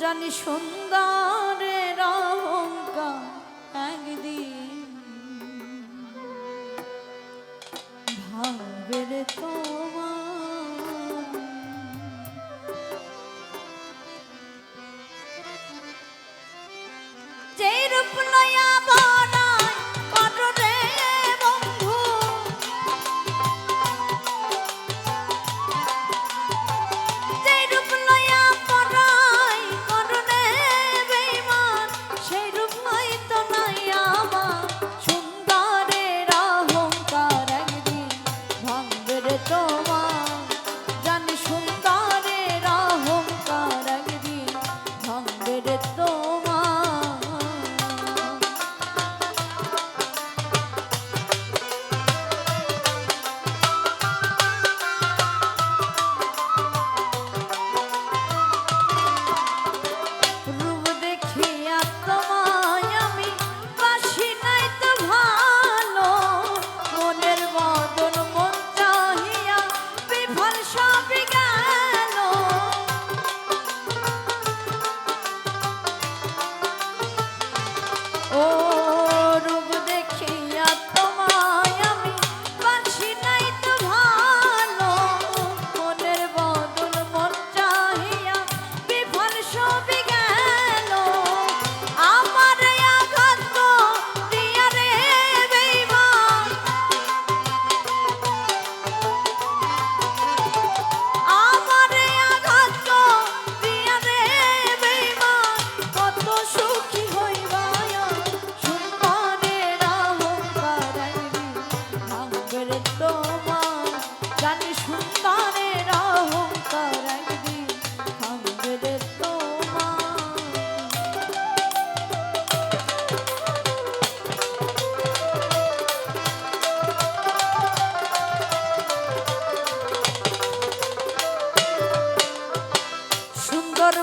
জানি সুন্দরের অহংকার একদিন। ভাবের রে সুন্দর